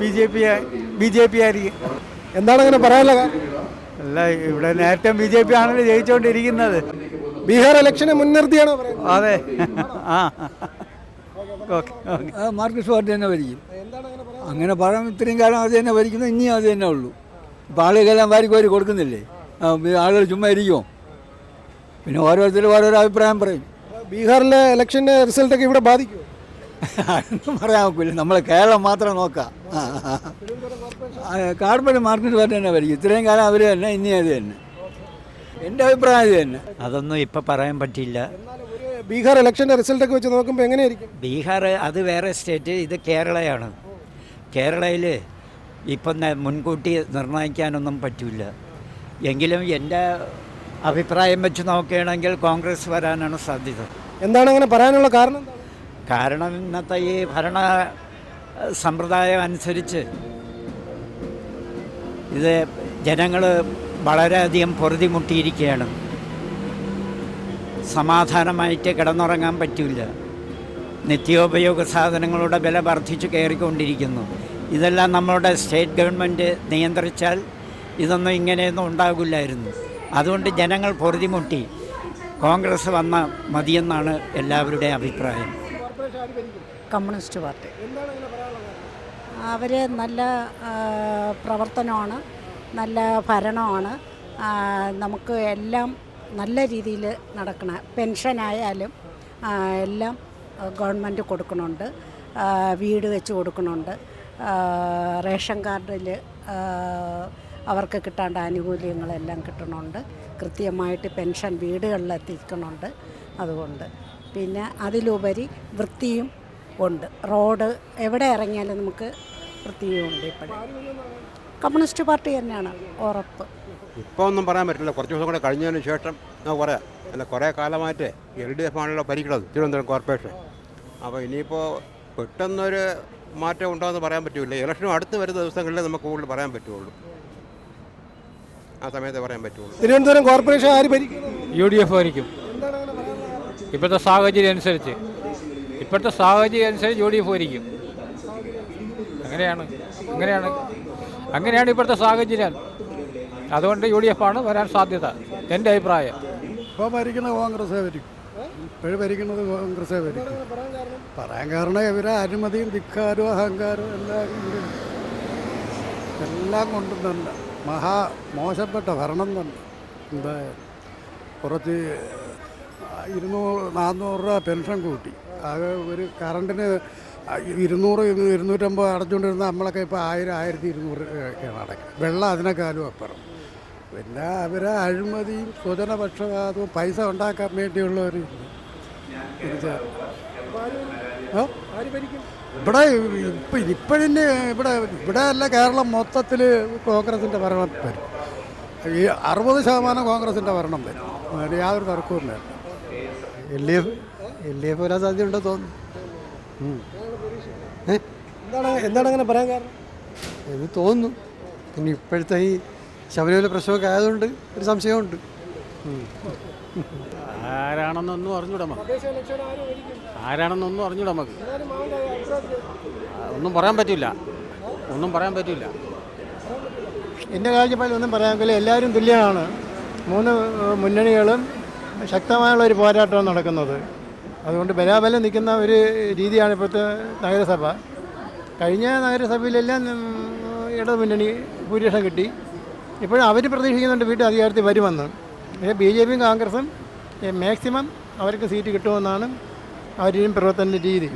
B J P B J P ആയിരിക്കും. എന്താണ് അങ്ങനെ പറയാനുള്ള അല്ല ഇവിടെ നേരത്തെ ബി ജെ പി ആണല്ലോ ജയിച്ചുകൊണ്ടിരിക്കുന്നത് ബീഹാർ ഇലക്ഷനെ മുൻനിർത്തിയാണോ പറയുന്നത്? അതെ. ആ. Okay okay. ആ മാർക്സിസ്റ്റ് പാർട്ടി തന്നെ ഭരിക്കും. അങ്ങനെ പറയാൻ ഇത്രയും കാലം അത് തന്നെ ഭരിക്കുന്നത് ഇനിയും അത് തന്നെ ഉള്ളൂ. ഇപ്പം ആളുകളെല്ലാം വാരി കൊടുക്കുന്നില്ലേ? ആളുകൾ ചുമ്മാ ഇരിക്കുമോ പിന്നെ ഓരോരുത്തരും ഓരോരോ അഭിപ്രായം പറയും. ബീഹാറിലെ ഇലക്ഷന്റെ റിസൾട്ടൊക്കെ ഇവിടെ ബാധിക്കും അതൊന്നും പറയാൻ ഒക്കില്ല. നമ്മൾ കേരളം മാത്രം നോക്കാം. കാർപ്പറ്റ് മാർക്കറ്റ് പാർട്ടി തന്നെ ഭരിക്കും ഇത്രയും കാലം അവർ തന്നെ ഇനി അത് തന്നെ. എന്റെ അഭിപ്രായം ഇത് തന്നെ. അതൊന്നും ഇപ്പം പറയാൻ പറ്റില്ല ബീഹാർ ഇലക്ഷന്റെ റിസൾട്ടൊക്കെ വെച്ച് നോക്കുമ്പോൾ എങ്ങനെയായിരിക്കും? ബീഹാർ അത് വേറെ സ്റ്റേറ്റ് ഇത് കേരളയാണ്. കേരളയിൽ ഇപ്പം മുൻകൂട്ടി നിർണയിക്കാനൊന്നും പറ്റില്ല. എങ്കിലും എന്റെ അഭിപ്രായം വെച്ച് നോക്കുകയാണെങ്കിൽ കോൺഗ്രസ് വരാനാണ് സാധ്യത. എന്താണ് അങ്ങനെ പറയാനുള്ള കാരണം? കാരണം ഇന്നത്തെ ഈ ഭരണ സമ്പ്രദായം അനുസരിച്ച് ഇത് ജനങ്ങൾ വളരെയധികം പൊറുതിമുട്ടിയിരിക്കുകയാണ്. സമാധാനമായിട്ട് കിടന്നുറങ്ങാൻ പറ്റില്ല. നിത്യോപയോഗ സാധനങ്ങളുടെ വില വർദ്ധിച്ചു കയറിക്കൊണ്ടിരിക്കുന്നു. ഇതെല്ലാം നമ്മളുടെ സ്റ്റേറ്റ് ഗവൺമെന്റ് നിയന്ത്രിച്ചാൽ ഇതൊന്നും ഇങ്ങനെയൊന്നും ഉണ്ടാകില്ലായിരുന്നു. അതുകൊണ്ട് ജനങ്ങൾ പൊറുതിമുട്ടി. കോൺഗ്രസ് വന്ന മതിയെന്നാണ് എല്ലാവരുടെയും അഭിപ്രായം. Communist party. അവർ നല്ല പ്രവർത്തനമാണ് നല്ല ഭരണമാണ്. നമുക്ക് എല്ലാം നല്ല രീതിയിൽ നടക്കണം പെൻഷനായാലും എല്ലാം ഗവൺമെന്റ് കൊടുക്കുന്നുണ്ട് വീട് വെച്ച് കൊടുക്കുന്നുണ്ട് റേഷൻ കാർഡിൽ അവർക്ക് കിട്ടേണ്ട ആനുകൂല്യങ്ങളെല്ലാം കിട്ടുന്നുണ്ട് കൃത്യമായിട്ട് പെൻഷൻ വീടുകളിൽ എത്തിക്കുന്നുണ്ട് അതുകൊണ്ട് പിന്നെ അതിലുപരി വൃത്തിയും ഉണ്ട്. റോഡ് എവിടെ ഇറങ്ങിയാലും നമുക്ക് വൃത്തിയും ഉണ്ട് ഇപ്പോഴും. കമ്മ്യൂണിസ്റ്റ് പാർട്ടി തന്നെയാണ് ഉറപ്പ്. ഇപ്പോൾ ഒന്നും പറയാൻ പറ്റില്ല. കുറച്ച് ദിവസം കൂടെ കഴിഞ്ഞതിന് ശേഷം നമുക്ക് പറയാം. അല്ല കുറേ കാലമായിട്ട് എൽ ഡി എഫ് ആണല്ലോ ഭരിക്കുന്നത് തിരുവനന്തപുരം കോർപ്പറേഷൻ. അപ്പോൾ ഇനിയിപ്പോൾ പെട്ടെന്നൊരു മാറ്റം ഉണ്ടാകുമെന്ന് പറയാൻ പറ്റില്ല. ഇലക്ഷനും അടുത്ത് വരുന്ന ദിവസങ്ങളിലേ നമുക്ക് കൂടുതൽ പറയാൻ പറ്റുള്ളൂ. ആ സമയത്ത് പറയാൻ പറ്റുള്ളൂ. തിരുവനന്തപുരം കോർപ്പറേഷൻ ആര് ഭരിക്കും? യു ഡി എഫ് ആയിരിക്കും ഇപ്പോഴത്തെ സാഹചര്യം അനുസരിച്ച് ഇപ്പോഴത്തെ സാഹചര്യം അനുസരിച്ച് യു ഡി എഫ് ആയിരിക്കും അങ്ങനെയാണ്. അങ്ങനെയാണ്. അങ്ങനെയാണ് ഇപ്പോഴത്തെ സാഹചര്യം. അതുകൊണ്ട് യു ഡി എഫ് ആണ് വരാൻ സാധ്യത. എന്റെ അഭിപ്രായം. ഇപ്പോൾ ഭരിക്കുന്നത് കോൺഗ്രസ്സേ ഭരിക്കും. ഇപ്പോഴും ഭരിക്കുന്നത് കോൺഗ്രസ്സേ ഭരിക്കും. പറയാൻ കാരണം ഇവരെ അഴിമതിയും ധിക്കാരവും അഹങ്കാരവും എല്ലാം എല്ലാം കൊണ്ടും തന്നെ മഹാ മോശപ്പെട്ട ഭരണം തന്നെ. എന്താ കുറച്ച് ഇരുന്നൂറ് നാനൂറ് രൂപ പെൻഷൻ കൂട്ടി. അത് ഒരു കറണ്ടിന് ഇരുന്നൂറ് ഇരുന്നൂറ്റമ്പത് അടച്ചുകൊണ്ടിരുന്ന നമ്മളൊക്കെ ഇപ്പോൾ ആയിരം ആയിരത്തി ഇരുന്നൂറ് ഒക്കെയാണ് അടയ്ക്കുക വെള്ളം അതിനേക്കാളും അപ്പുറം. പിന്നെ അവരെ അഴിമതിയും സ്വജനപക്ഷപാതവും പൈസ ഉണ്ടാക്കാൻ വേണ്ടിയുള്ള ഒരു ഇത്. ഓ? ഇവിടെ ഇപ്പം ഇപ്പോഴിന് ഇവിടെ ഇവിടെ അല്ല കേരളം മൊത്തത്തിൽ കോൺഗ്രസിന്റെ ഭരണം വരും. ഈ അറുപത് ശതമാനം കോൺഗ്രസിന്റെ ഭരണം വരും. യാതൊരു തർക്കവും വേണ്ട L D F L D F വരാൻ സാധ്യതയുണ്ടോ തോന്നുന്നു എന്താണ് എന്താണ് അങ്ങനെ പറയാൻ കാരണം? എന്ന് തോന്നുന്നു. പിന്നെ ഇപ്പോഴത്തെ ഈ ശബരിമല പ്രശ്നമൊക്കെ ആയതുകൊണ്ട് ഒരു സംശയമുണ്ട്. ആരാണെന്നൊന്നും അറിഞ്ഞൂടാ നമുക്ക് ആരാണെന്നൊന്നും അറിഞ്ഞൂടാ നമുക്ക് ഒന്നും പറയാൻ പറ്റില്ല ഒന്നും പറയാൻ പറ്റില്ല എന്റെ കാഴ്ചപ്പാടിൽ ഒന്നും പറയാമെങ്കിൽ എല്ലാവരും തുല്യമാണ്. മൂന്ന് മുന്നണികളും ശക്തമായുള്ള ഒരു പോരാട്ടമാണ് നടക്കുന്നത്. അതുകൊണ്ട് ബലാബലം നിൽക്കുന്ന ഒരു രീതിയാണ് ഇപ്പോഴത്തെ നഗരസഭ. കഴിഞ്ഞ നഗരസഭയിലെല്ലാം ഇടതു മുന്നണി ഭൂരിപക്ഷം കിട്ടി. ഇപ്പോഴും അവർ പ്രതീക്ഷിക്കുന്നുണ്ട് വീട്ടിൽ അധികാരത്തിൽ വരുമെന്ന്. പക്ഷേ ബി ജെ പിയും കോൺഗ്രസും മാക്സിമം അവർക്ക് സീറ്റ് കിട്ടുമെന്നാണ് അവരുടെയും പ്രവർത്തന രീതി.